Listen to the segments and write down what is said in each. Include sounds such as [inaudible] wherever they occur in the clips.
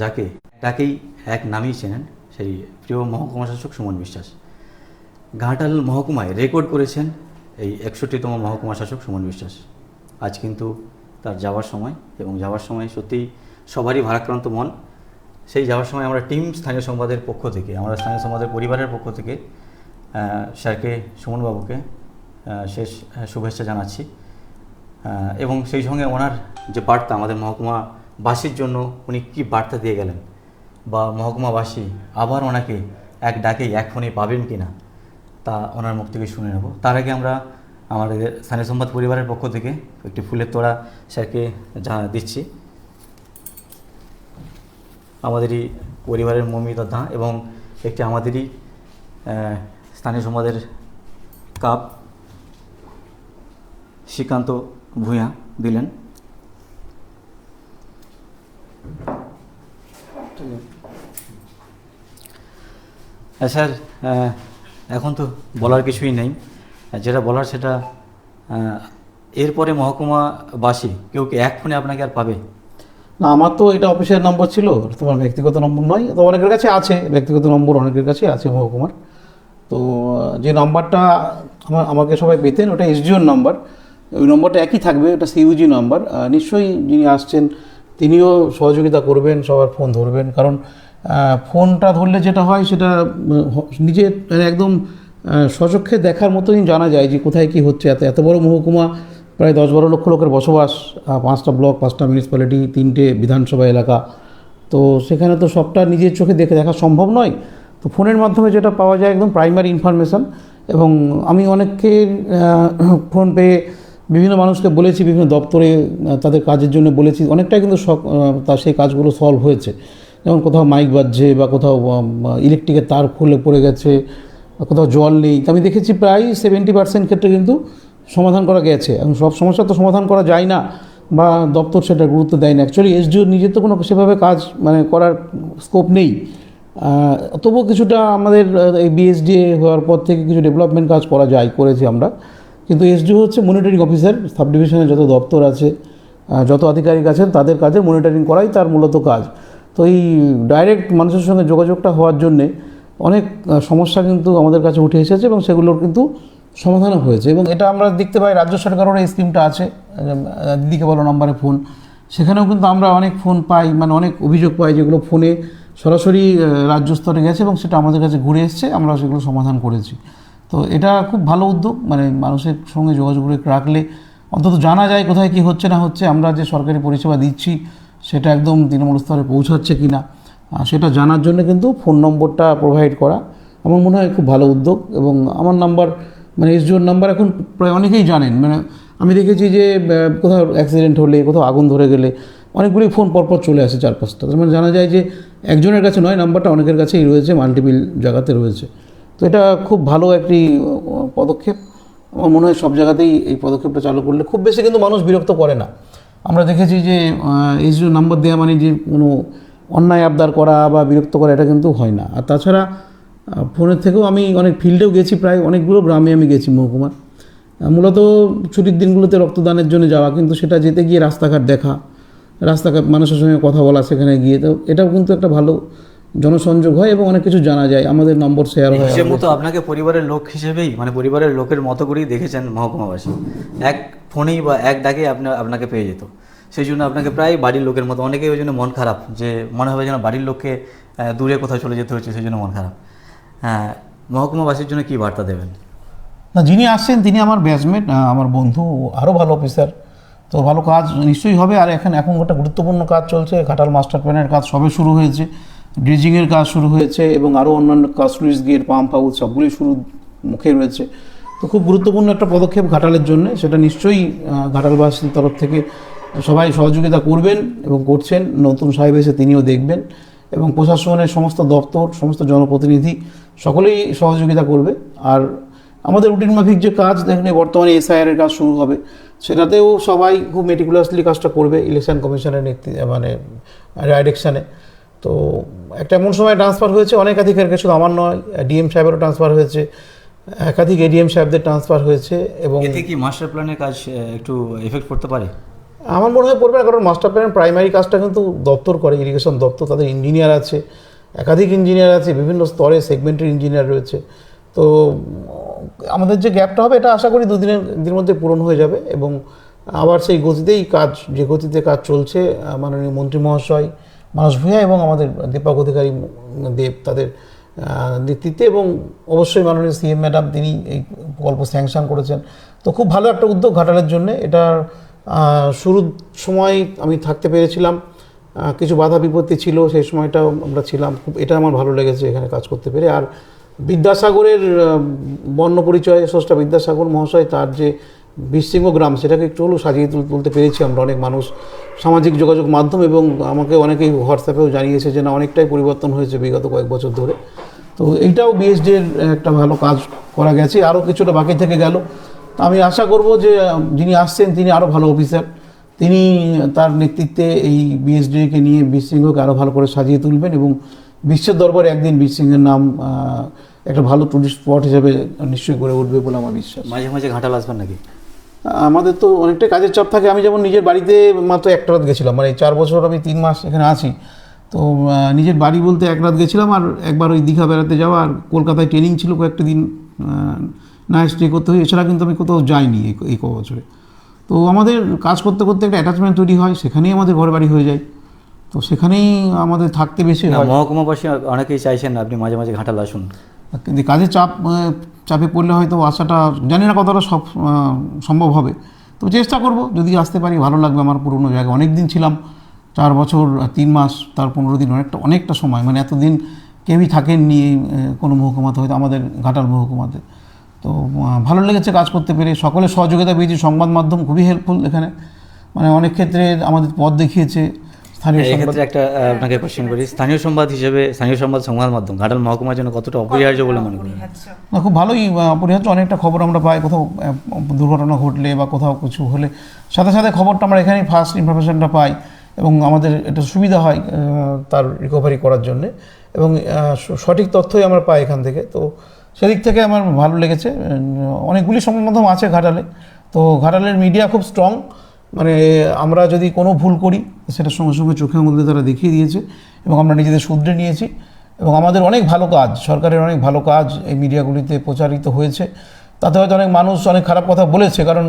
যাকে, তাকেই এক নামেই চেনেন সেই প্রিয় মহকুমা শাসক সুমন বিশ্বাস। ঘাটাল মহকুমায় রেকর্ড করেছেন এই একষট্টিতম মহকুমা শাসক সুমন বিশ্বাস। আজ কিন্তু তার যাওয়ার সময় এবং যাওয়ার সময় সত্যিই সবারই ভারাক্রান্ত মন। সেই যাওয়ার সময় আমরা টিম স্থানীয় সংবাদের পক্ষ থেকে, আমরা স্থানীয় সংবাদের পরিবারের পক্ষ থেকে স্যারকে, সুমনবাবুকে শেষ শুভেচ্ছা জানাচ্ছি। এবং সেই সঙ্গে ওনার যে বার্তা আমাদের মহকুমাবাসীর জন্য উনি কী বার্তা দিয়ে গেলেন? বা মহকুমাবাসী আবার ওনাকে এক ডাকেই এক ফোনে পাবেন কি না তা ওনার মুখ থেকে শুনে নেব। তার আগে আমরা আমাদের স্থানীয় সংবাদ পরিবারের পক্ষ থেকে একটি ফুলের তোড়া স্যারকে জানা দিচ্ছি। আমাদেরই পরিবারের মমিতা দা এবং একটি আমাদেরই স্থানীয় সমাজের কাপ শ্রীকান্ত ভূঁয়া দিলেন। স্যার এখন তো বলার কিছুই নেই। যেটা বলার সেটা এরপরে মহকুমাবাসী কেউ কি এক ফোনে আপনাকে আর পাবে? না, আমার তো এটা অফিসের নম্বর ছিল, তোমার ব্যক্তিগত নম্বর নয়, তো অনেকের কাছে আছে, ব্যক্তিগত নম্বর অনেকের কাছে আছে মহকুমার। তো যে নাম্বারটা আমার, আমাকে সবাই পেতেন, ওটা এসডিওর নাম্বার, ওই নম্বরটা একই থাকবে, ওটা সিইউজি নাম্বার। নিশ্চয়ই যিনি আসছেন, তিনিও সহযোগিতা করবেন, সবার ফোন ধরবেন, কারণ ফোনটা ধরলে যেটা হয় সেটা নিজে একদম স্বচক্ষে দেখার মতোই জানা যায় যে কোথায় কী হচ্ছে। এত এত বড় মহকুমা, প্রায় দশ বারো লক্ষ লোকের বসবাস পাঁচটা ব্লক, পাঁচটা মিউনিসিপ্যালিটি তিনটে বিধানসভা এলাকা। তো সেখানে তো সবটা নিজের চোখে দেখে দেখা সম্ভব নয়। তো ফোনের মাধ্যমে যেটা পাওয়া যায় একদম প্রাইমারি ইনফরমেশান এবং আমি অনেককে [coughs] ফোন পেয়ে বিভিন্ন মানুষকে বলেছি, বিভিন্ন দপ্তরে তাদের কাজের জন্য বলেছি। অনেকটাই কিন্তু তা সেই কাজগুলো সলভ হয়েছে। যেমন কোথাও মাইক বাজছে বা কোথাও ইলেকট্রিকের তার খুলে পড়ে গেছে কোথাও জল নেই। আমি দেখেছি প্রায় সেভেন্টি পার্সেন্ট ক্ষেত্রে কিন্তু সমাধান করা গেছে। এবং সব সমস্যা তো সমাধান করা যায় না বা দপ্তর সেটা গুরুত্ব দেয় না। অ্যাকচুয়ালি এসডিওর নিজের তো কোনো সেভাবে কাজ মানে করার স্কোপ নেই। তবুও কিছুটা আমাদের, এই বিএসডিএ হওয়ার পর থেকে কিছু ডেভেলপমেন্ট কাজ করা যায়, করেছি আমরা। কিন্তু এসডিও হচ্ছে মনিটরিং অফিসার সাব ডিভিশনের যত দপ্তর আছে যত আধিকারিক আছেন, তাদের কাজে মনিটরিং করাই তার মূলত কাজ। তো এই ডাইরেক্ট মানুষের সঙ্গে যোগাযোগটা হওয়ার জন্যে অনেক সমস্যা কিন্তু আমাদের কাছে উঠে এসেছে এবং সেগুলোর কিন্তু সমাধানও হয়েছে। এবং এটা আমরা দেখতে পাই রাজ্য সরকারেরও এই স্কিমটা আছে। দিদিকে বলো নম্বরে ফোন সেখানেও কিন্তু আমরা অনেক ফোন পাই মানে অনেক অভিযোগ পাই যেগুলো ফোনে সরাসরি রাজ্য স্তরে গেছে এবং সেটা আমাদের কাছে ঘুরে এসছে, আমরা সেগুলো সমাধান করেছি। তো এটা খুব ভালো উদ্যোগ মানে মানুষের সঙ্গে যোগাযোগ রাখলে অন্তত জানা যায় কোথায় কি হচ্ছে না হচ্ছে, আমরা যে সরকারি পরিষেবা দিচ্ছি সেটা একদম তৃণমূল স্তরে পৌঁছাচ্ছে কি না সেটা জানার জন্য কিন্তু ফোন নম্বরটা প্রোভাইড করা আমার মনে হয় খুব ভালো উদ্যোগ এবং আমার নাম্বার মানে এসডিওর নাম্বার এখন প্রায় অনেকেই জানেন মানে আমি দেখেছি যে কোথাও অ্যাক্সিডেন্ট হলে, কোথাও আগুন ধরে গেলে অনেকগুলি ফোন পরপর চলে আসে চার পাঁচটা তার মানে জানা যায় যে একজনের কাছে নয়, নাম্বারটা অনেকের কাছেই রয়েছে মাল্টিপিল জায়গাতে রয়েছে। তো এটা খুব ভালো একটি পদক্ষেপ। আমার মনে হয় সব জায়গাতেই এই পদক্ষেপটা চালু করলে খুব বেশি কিন্তু মানুষ বিরক্ত করে না। আমরা দেখেছি যে এইচডিও নাম্বার দেওয়া মানে যে কোনো অন্যায় আবদার করা বা বিরক্ত করা, এটা কিন্তু হয় না। আর তাছাড়া ফোনের থেকেও আমি অনেক ফিল্ডেও গেছি, প্রায় অনেকগুলো গ্রামে আমি গেছি মহকুমার। মূলত ছুটির দিনগুলোতে রক্তদানের জন্য যাওয়া, কিন্তু সেটা যেতে গিয়ে রাস্তাঘাট দেখা, রাস্তাঘাট মানুষের সঙ্গে কথা বলা, সেখানে গিয়ে, তো এটাও কিন্তু একটা ভালো জনসংযোগ হয় এবং অনেক কিছু জানা যায়। আমাদের নম্বর শেয়ার হয়। হিসেব মতো আপনাকে পরিবারের লোক হিসেবেই মানে পরিবারের লোকের মতো করেই দেখেছেন মহকুমাবাসী। এক ফোনেই বা এক ডাকে আপনার আপনাকে পেয়ে যেত। সেই জন্য আপনাকে প্রায় বাড়ির লোকের মতো অনেকেই ওই জন্য মন খারাপ যে মনে হবে যেন বাড়ির লোককে দূরে কোথাও চলে যেতে হচ্ছে সেই জন্য মন খারাপ। হ্যাঁ মহকুমাবাসীর জন্য কি বার্তা দেবেন? না যিনি আসছেন তিনি আমার ব্যাচমেট আমার বন্ধু আরও ভালো অফিসার তো ভালো কাজ নিশ্চয়ই হবে আর এখন এখন একটা গুরুত্বপূর্ণ কাজ চলছে ঘাটাল মাস্টার প্ল্যানের কাজ সবে শুরু হয়েছে। ড্রেজিংয়ের কাজ শুরু হয়েছে এবং আরও অন্যান্য কাজ গেট পাম্প হাউস সবগুলোই শুরু মুখে রয়েছে। তো খুব গুরুত্বপূর্ণ একটা পদক্ষেপ ঘাটালের জন্য, সেটা নিশ্চয়ই ঘাটালবাসীর তরফ থেকে সবাই সহযোগিতা করবেন এবং করছেন। নতুন সাহেব এসে তিনিও দেখবেন এবং প্রশাসনের সমস্ত দপ্তর, সমস্ত জনপ্রতিনিধি সকলেই সহযোগিতা করবে। আর আমাদের রুটিন মাফিক যে কাজ, দেখুন বর্তমানে এসআইআর এর কাজ শুরু হবে। সেটাতেও সবাই খুব মেটিকুলাসলি কাজটা করবে ইলেকশন কমিশনের নেতৃত্বে মানে ডাইরেকশানে তো একটা এমন সময় ট্রান্সফার হয়েছে অনেক আধিকারিকের শুধু আমার নয় ডিএম সাহেবেরও ট্রান্সফার হয়েছে একাধিক এডিএম সাহেবদের ট্রান্সফার হয়েছে এবং এতে কি মাস্টার প্ল্যানের কাজ একটু এফেক্ট করতে পারে? আমার মনে হয় পড়বে না কারণ মাস্টার প্ল্যান প্রাইমারি কাজটা কিন্তু দপ্তর করে ইরিগেশন দপ্তর তাদের ইঞ্জিনিয়ার আছে একাধিক ইঞ্জিনিয়ার আছে বিভিন্ন স্তরে সেগমেন্টের ইঞ্জিনিয়ার রয়েছে। তো আমাদের যে গ্যাপটা হবে এটা আশা করি দুদিনের দিনের মধ্যে পূরণ হয়ে যাবে এবং আবার সেই গতিতেই কাজ যে গতিতে কাজ চলছে মাননীয় মন্ত্রী মহাশয় মানস ভূঁইয়া এবং আমাদের দীপক অধিকারী দেব তাদের নেতৃত্বে এবং অবশ্যই মাননীয় সিএম ম্যাডাম তিনি এই প্রকল্প স্যাংশন করেছেন। তো খুব ভালো একটা উদ্যোগ ঘাটালের জন্য। এটার শুরুর সময় আমি থাকতে পেরেছিলাম। কিছু বাধা বিপত্তি ছিল, সেই সময়টাও আমরা ছিলাম। খুব, এটা আমার ভালো লেগেছে এখানে কাজ করতে পেরে। আর বিদ্যাসাগরের বর্ণ পরিচয় স্রষ্টা বিদ্যাসাগর মহাশয় তার যে বিশৃঙ্গ গ্রাম, সেটাকে একটু হলেও সাজিয়ে তুল- তুলতে পেরেছি আমরা অনেক মানুষ। সামাজিক যোগাযোগ মাধ্যম এবং আমাকে অনেকেই হোয়াটসঅ্যাপেও জানিয়েছে যে না, অনেকটাই পরিবর্তন হয়েছে বিগত কয়েক বছর ধরে। তো এইটাও বিএসডি এর একটা ভালো কাজ করা গেছে, আরও কিছুটা বাকি থেকে গেল। আমি আশা করব যে, যিনি আসছেন তিনি আরও ভালো অফিসার। তিনি তার নেতৃত্বে এই বিএসডিকে নিয়ে বীরসিংহকে আরও ভালো করে সাজিয়ে তুলবেন এবং বিশ্বের দরবারে একদিন বীরসিংহের নাম একটা ভালো টুরিস্ট স্পট হিসেবে নিশ্চয়ই গড়ে উঠবে বলে আমার বিশ্বাস। মাঝে মাঝে ঘাটাল আসবেন নাকি? আমাদের তো অনেকটাই কাজের চাপ থাকে। আমি যেমন নিজের বাড়িতে মাত্র একটা রাত গেছিলাম মানে এই চার বছর আমি তিন মাস এখানে আছি। তো নিজের বাড়ি বলতে এক রাত গেছিলাম আর একবার ওই দীঘা বেড়াতে যাওয়া আর কলকাতায় ট্রেনিং ছিল কয়েকটা দিন না স্টে করতে হয় এছাড়া কিন্তু আমি কোথাও যাইনি এই ক বছরে। তো আমাদের কাজ করতে করতে একটা অ্যাটাচমেন্ট তৈরি হয় সেখানেই আমাদের ঘর বাড়ি হয়ে যায়। তো সেখানেই আমাদের থাকতে বেশি মহকুমাবাসী অনেকেই চাইছেন আপনি মাঝে মাঝে ঘাটাল আসুন। কাজের চাপ চাপে পড়লে হয়তো আসাটা জানি না কতটা সব সম্ভব হবে। তো চেষ্টা করব, যদি আসতে পারি, ভালো লাগবে আমার পুরনো জায়গা অনেক দিন ছিলাম, চার বছর তিন মাস, তার পনেরো দিন, অনেকটা অনেকটা সময়। মানে এতদিন কেউই থাকেননি কোনো মহকুমাতে, হয়তো আমাদের ঘাটাল মহকুমাতে। তো ভালো লেগেছে কাজ করতে পেরে। সকলের সহযোগিতা পেয়েছি। সংবাদ মাধ্যম খুবই হেল্পফুল এখানে। মানে অনেক ক্ষেত্রে আমাদের পথ দেখিয়েছে। স্থানীয় সংবাদ এক্ষেত্রে একটা আপনাকে কোশ্চেন করি। স্থানীয় সংবাদ হিসেবে স্থানীয় সংবাদ সংবাদ মাধ্যম ঘাটাল মহকুমার জন্য কতটা অপরিহার্য বলে মনে করেন? না খুব ভালোই অপরিহার্য। অনেকটা খবর আমরা পাই কোথাও দুর্ঘটনা ঘটলে বা কোথাও কিছু হলে। সাথে সাথে খবরটা আমরা এখানেই ফার্স্ট ইনফরমেশনটা পাই এবং আমাদের এটা সুবিধা হয় তার রিকভারি করার জন্যে। এবং সঠিক তথ্যই আমরা পাই এখান থেকে। তো সেদিক থেকে আমার ভালো লেগেছে। অনেকগুলি সংবাদ মাধ্যম আছে ঘাটালে। তো ঘাটালের মিডিয়া খুব স্ট্রং মানে আমরা যদি কোনো ভুল করি, সেটা সঙ্গে সঙ্গে চোখের মধ্যে তারা দেখিয়ে দিয়েছে এবং আমরা নিজেদের শুধরে নিয়েছি এবং আমাদের অনেক ভালো কাজ, সরকারের অনেক ভালো কাজ এই মিডিয়াগুলিতে প্রচারিত হয়েছে। তাতে হয়তো অনেক মানুষ অনেক খারাপ কথা বলেছে, কারণ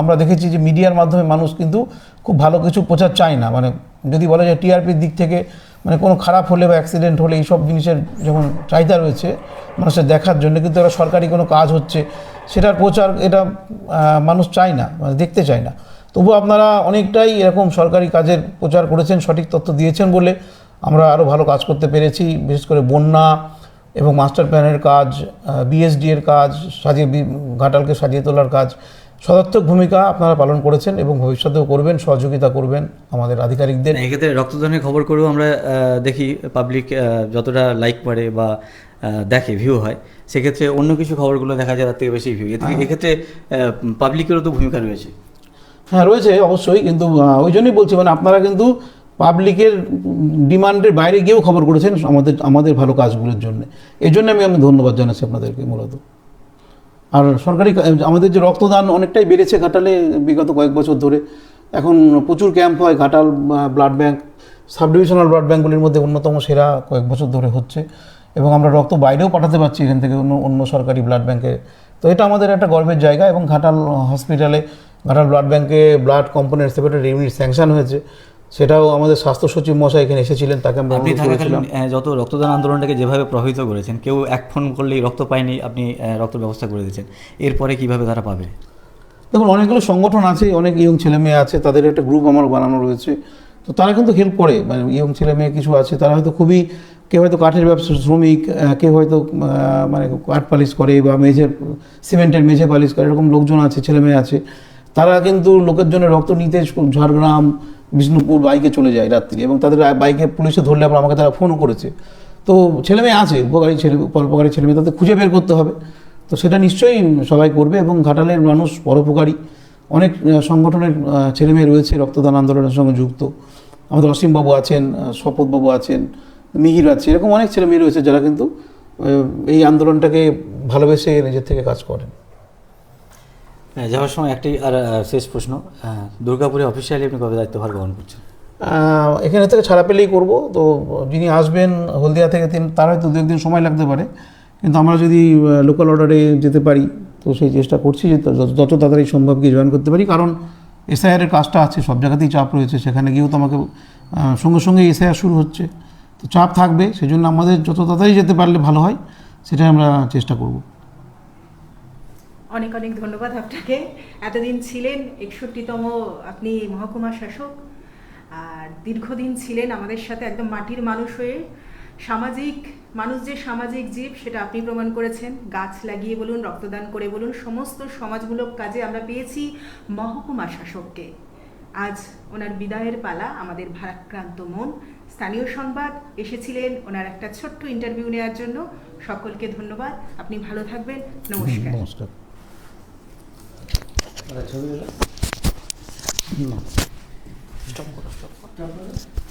আমরা দেখেছি যে মিডিয়ার মাধ্যমে মানুষ কিন্তু খুব ভালো কিছু প্রচার চায় না। মানে যদি বলে যে টিআরপির দিক থেকে মানে কোনো খারাপ হলে বা অ্যাক্সিডেন্ট হলে এইসব জিনিসের যেমন চাহিদা রয়েছে মানুষের দেখার জন্য, কিন্তু এরা সরকারি কোনো কাজ হচ্ছে, সেটার প্রচার এটা মানুষ চায় না মানে দেখতে চায় না। তবু আপনারা অনেকটাই এরকম সরকারি কাজের প্রচার করেছেন সঠিক তথ্য দিয়েছেন বলে আমরা আরও ভালো কাজ করতে পেরেছি বিশেষ করে বন্যা এবং মাস্টার প্ল্যানের কাজ বিএসডি এর কাজ সাজিয়ে ঘাটালকে সাজিয়ে তোলার কাজ সদার্থক ভূমিকা আপনারা পালন করেছেন এবং ভবিষ্যতেও করবেন সহযোগিতা করবেন আমাদের আধিকারিকদের। এক্ষেত্রে রক্তদানের খবর করেও আমরা দেখি পাবলিক যতটা লাইক পারে বা দেখে ভিউ হয় সেক্ষেত্রে অন্য কিছু খবরগুলো দেখা যায় তার থেকে বেশি ভিউ এক্ষেত্রে পাবলিকেরও তো ভূমিকা রয়েছে। হ্যাঁ রয়েছে, অবশ্যই, কিন্তু ওই জন্যই বলছি মানে আপনারা কিন্তু পাবলিকের ডিমান্ডের বাইরে গিয়েও খবর করেছেন আমাদের আমাদের ভালো কাজগুলোর জন্য। এই জন্য আমি আমি ধন্যবাদ জানাচ্ছি আপনাদেরকে মূলত। আর সরকারি আমাদের যে রক্তদান অনেকটাই বেড়েছে ঘাটালে, বিগত কয়েক বছর ধরে। এখন প্রচুর ক্যাম্প হয় Ghatal blood bank sub divisional blood ব্যাঙ্কগুলির মধ্যে অন্যতম সেরা কয়েক বছর ধরে হচ্ছে। এবং আমরা রক্ত বাইরেও পাঠাতে পারছি এখান থেকে অন্য অন্য সরকারি ব্লাড ব্যাঙ্কে তো এটা আমাদের একটা গর্বের জায়গা এবং ঘাটাল হসপিটালে ঘাটাল ব্লাড ব্যাংকে blood component separator unit sanction হয়েছে। সেটাও আমাদের স্বাস্থ্য সচিব মশাই এখানে এসেছিলেন তাকে আমরা আপনি থাকাকালীন যত রক্তদান আন্দোলনটাকে যেভাবে প্রভাবিত করেছেন কেউ এক ফোন করলেই রক্ত পায়নি আপনি রক্ত ব্যবস্থা করে দিয়েছেন। এরপরে কীভাবে তারা পাবে? দেখুন অনেকগুলো সংগঠন আছে অনেক ইয়ং ছেলে মেয়ে আছে তাদের একটা গ্রুপ আমার বানানো রয়েছে। তো তারা কিন্তু হেল্প করে মানে ইয়ং ছেলে মেয়ে কিছু আছে তারা হয়তো খুবই কেউ হয়তো কাঠের ব্যবসা শ্রমিক কেউ হয়তো মানে কাঠ পালিশ করে বা মেঝে সিমেন্টের মেঝে পালিশ করে এরকম লোকজন আছে ছেলে মেয়ে আছে। তারা কিন্তু লোকের জন্য রক্ত নিতে ঝাড়গ্রাম বিষ্ণুপুর বাইকে চলে যায় রাত্রি এবং তাদের বাইকে পুলিশে ধরলে আবার আমাকে তারা ফোনও করেছে। তো ছেলে মেয়ে আছে উপকারী ছেলে পরোপকারী ছেলে মেয়ে তাদের খুঁজে বের করতে হবে। তো সেটা নিশ্চয়ই সবাই করবে এবং ঘাটালের মানুষ পরোপকারী। অনেক সংগঠনের আহ, ছেলেমেয়ে রয়েছে রক্তদান আন্দোলনের সঙ্গে যুক্ত। আমাদের অসীমবাবু আছেন শপথবাবু আছেন মিহির আছে এরকম অনেক ছেলেমেয়ে রয়েছে যারা কিন্তু এই আন্দোলনটাকে ভালোবেসে নিজের থেকে কাজ করেন। যাওয়ার সময় একটি আর শেষ প্রশ্ন। দুর্গাপুরে অফিসিয়ালি আপনি কবে দায়িত্বভার গ্রহণ করছেন? এখানে থেকে ছাড়া পেলেই করব। তো যিনি আসবেন হলদিয়া থেকে তিন তার হয়তো দু একদিন সময় লাগতে পারে। কিন্তু আমরা যদি লোকাল অর্ডারে যেতে পারি, তো সেই চেষ্টা করছি যে যত- তাড়াতাড়ি সম্ভব কি জয়েন করতে পারি। কারণ এসআইআরের কাজটা আছে, সব জায়গাতেই চাপ রয়েছে। সেখানে গিয়েও তো আমাকে সঙ্গে সঙ্গে এসআইআর শুরু হচ্ছে। তো চাপ থাকবে সেই জন্য আমাদের যত তাড়াতাড়ি যেতে পারলে ভালো হয়, সেটাই আমরা চেষ্টা করব। অনেক অনেক ধন্যবাদ আপনাকে। এতদিন ছিলেন একষট্টিতম আপনি মহকুমা শাসক, আর দীর্ঘদিন ছিলেন আমাদের সাথে একদম মাটির মানুষ হয়ে। সামাজিক, মানুষ যে সামাজিক জীব, সেটা আপনি প্রমাণ করেছেন। গাছ লাগিয়ে বলুন, রক্তদান করে বলুন, সমস্ত সমাজমূলক কাজে আমরা পেয়েছি মহকুমা শাসককে। আজ ওনার বিদায়ের পালা, আমাদের ভারাক্রান্ত মন। স্থানীয় সংবাদ, এসেছিলেন ওনার একটা ছোট্ট ইন্টারভিউ নেওয়ার জন্য। সকলকে ধন্যবাদ। আপনি ভালো থাকবেন। নমস্কার। নমস্কার। ছবি স্টপ করো স্টপ করো